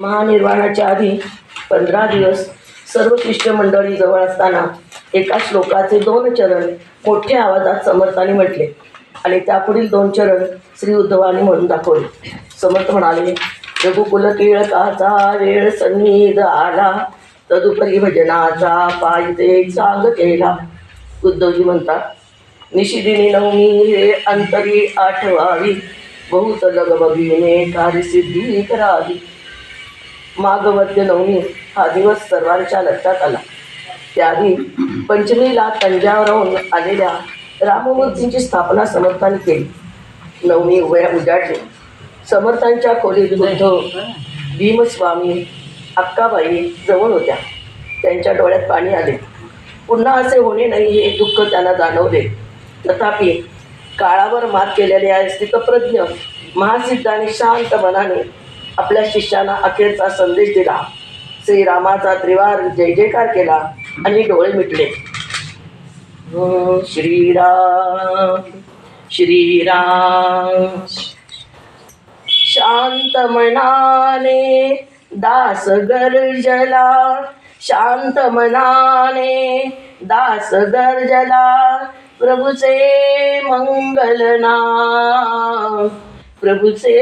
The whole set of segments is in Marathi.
महानिर्वाणाच्या आधी पंधरा दिवस सर्व शिष्टमंडळी जवळ असताना एका श्लोकाचे दोन चरण मोठ्या आवाजात समर्थाने म्हटले. आणि त्यापुढील दोन चरण श्री उद्धवानी म्हणून दाखवले. समर्थ म्हणाले रघुकुल टिळकाचा वेळ सन्निध आला. तदुपरी भजनाचा पायते सांग केला. उद्धवजी म्हणतात निशिदिनी नवमी हे अंतरी आठवावी. बहुत लगबगिने कार्यसिद्धी करावी. माघवद्य नवमी हा दिवस सर्वांच्या लक्षात आला. त्याआधी पंचमीला तंजावरहून आलेल्या राममूर्तींची स्थापना समर्थांनी केली. नवमी उभ्या उजाडली. समर्थांच्या खोलीत बुद्ध भीमस्वामी अक्काबाई जवळ होत्या. त्यांच्या डोळ्यात पाणी आले. पुन्हा असे होणे नाही हे दुःख त्यांना जाणवले. तथापि काळावर मात केलेल्या स्थितप्रज्ञ महासिद्धाने आणि शांत मनाने आपल्या शिष्यांना अखेरचा संदेश दिला. श्रीरामाचा त्रिवार जय जयकार केला आणि डोळे मिटले. हो, श्रीराम श्रीराम. शांत मनाने दास गर्जला. शांत मनाने दास गर्जला. प्रभुचे मंगल प्रभु से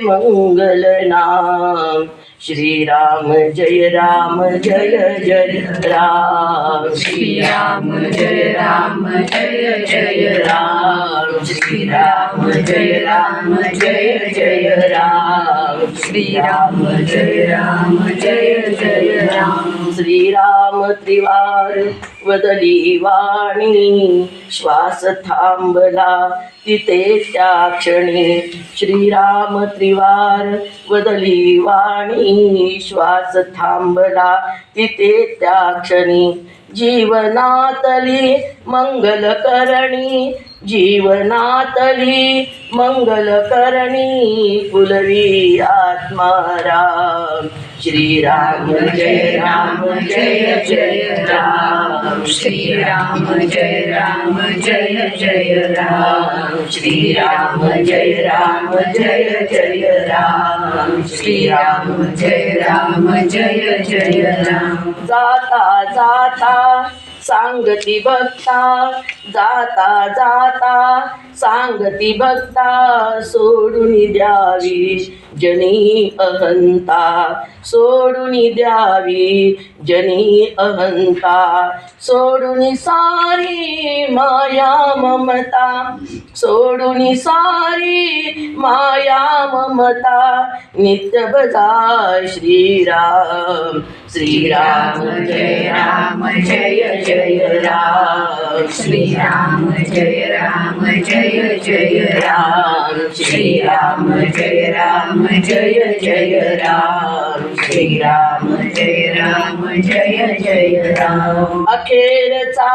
मंगल नाम. श्रीराम जय राम जय जय राम। श्रीराम जय राम जय जय राम। श्रीराम जय राम जय जय राम। श्रीराम जय राम जय जय राम। श्रीराम त्रिवार वदली वाणी श्वास थांबला तिथे त्या क्षणी. श्रीराम त्रिवार वदली वाणी श्वास थांबला तिथे त्या क्षणी. जीवनातली मंगलकरणी जीवनातली मंगलकरणी फुलवी आत्माराम. श्रीराम जय राम जय जय राम. श्रीराम जय राम जय जय राम. श्रीराम जय राम जय जय राम. श्रीराम जय राम जय जय राम. जाता जाता सांगती बघता जाता जाता. सांगती बघता सोडून द्यावी. जनी अहंता सोडून द्यावी जनी अहंता. सोडून सारी माया ममता सोडून सारी माया ममता. नित्य बजा श्रीराम श्रीराम जय राम जय जय राम. श्रीराम जय राम जय जय राम. श्री राम जय राम जय जय राम श्री राम जय राम जय जय राम। अखेरचा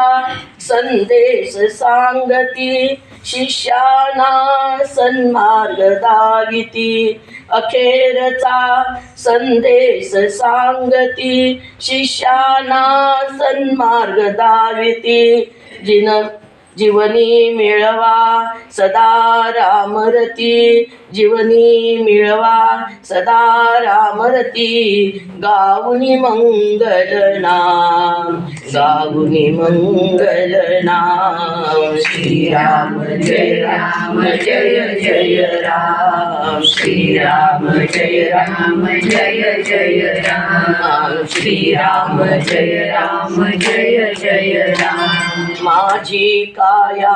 संदेश सांगती शिष्याना सन्मार्ग दाविती अखेरचा संदेश सांगती शिष्याना सन्मार्ग दाविती जिन जीवनी मिळवा सदा रामरती जीवनी मिळवा सदा रामरती गाऊनी मंगल नाम गाऊनी मंगल नाम. श्रीराम जय राम जय जय राम. श्रीराम जय राम जय जय राम. श्रीराम जय राम जय जय राम. माझी काया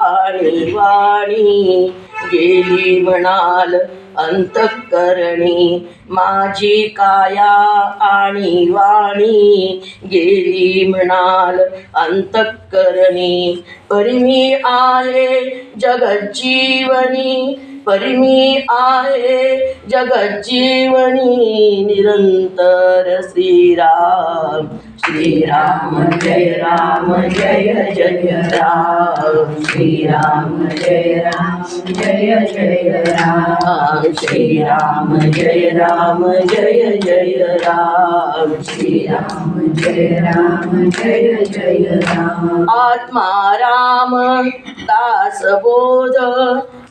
आणि वाणी गेली म्हणाल अंतकरणी. माझी काया आणि वाणी गेली म्हणाल अंतकरणी. परिमी आहे जगज्जीवनी परिमी आहे जगज्जीवनी. निरंतर श्रीराम. श्रीराम जय राम जय जय राम श्रीराम जय राम जय जय राम श्रीराम जय राम जय जय राम श्रीराम जय राम जय जय राम आत्मा राम दास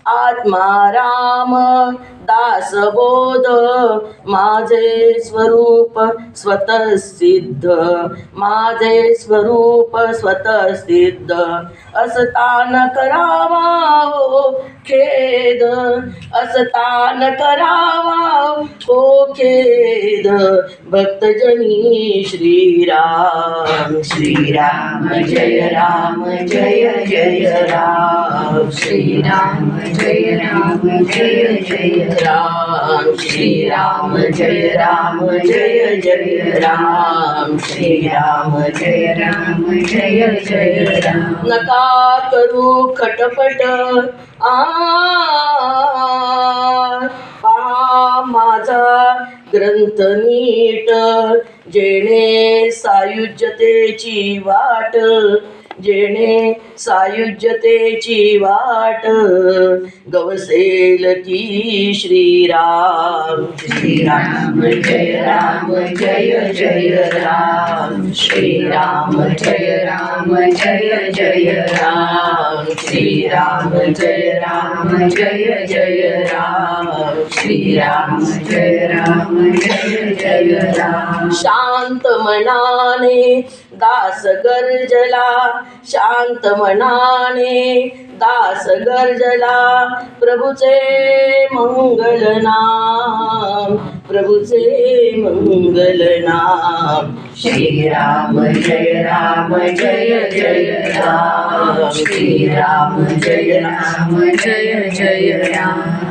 आत्माराम दासबोध माझे स्वरूप स्वतःसिद्ध माझे स्वरूप स्वतःसिद्ध असतान करावा हो खेद. असतान करावा हो खेद भक्तजनी श्रीराम श्रीराम जय राम जय जय राम श्रीराम जय राम जय जय राम श्रीराम जय राम जय जय राम श्रीराम जय राम जय जय राम। नका करू खटपट आ माझा ग्रंथ नीट जेणे सायुज्यतेची वाट जेणे सायुज्यतेची वाट गवसेल की श्रीराम. श्रीराम जय राम जय जय राम. श्रीराम जय राम जय जय राम. श्रीराम जय राम जय जय राम. श्रीराम जय राम जय जय राम. शांत मनाने दास गर्जला शांत मनाने दास गर्जला. प्रभूचे मंगल नाम प्रभूचे मंगल नाम. श्रीराम जय राम जय जय राम. श्रीराम जय राम राम जय जय Ram.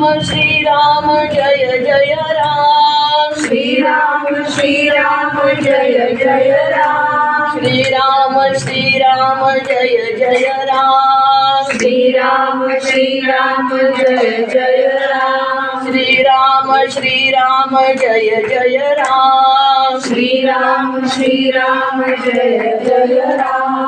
Ram, Shri Ram, Jaya Jaya Ram. Shri Ram, Ram, Jaya Ram. Shri Ram, Shri Ram, Ram. Shri Ram, Shri Ram, Jaya Jaya Ram. Shri Ram, Shri Ram, Jaya Jaya Ram. Shri Ram, Shri Ram, Jaya Jaya Ram.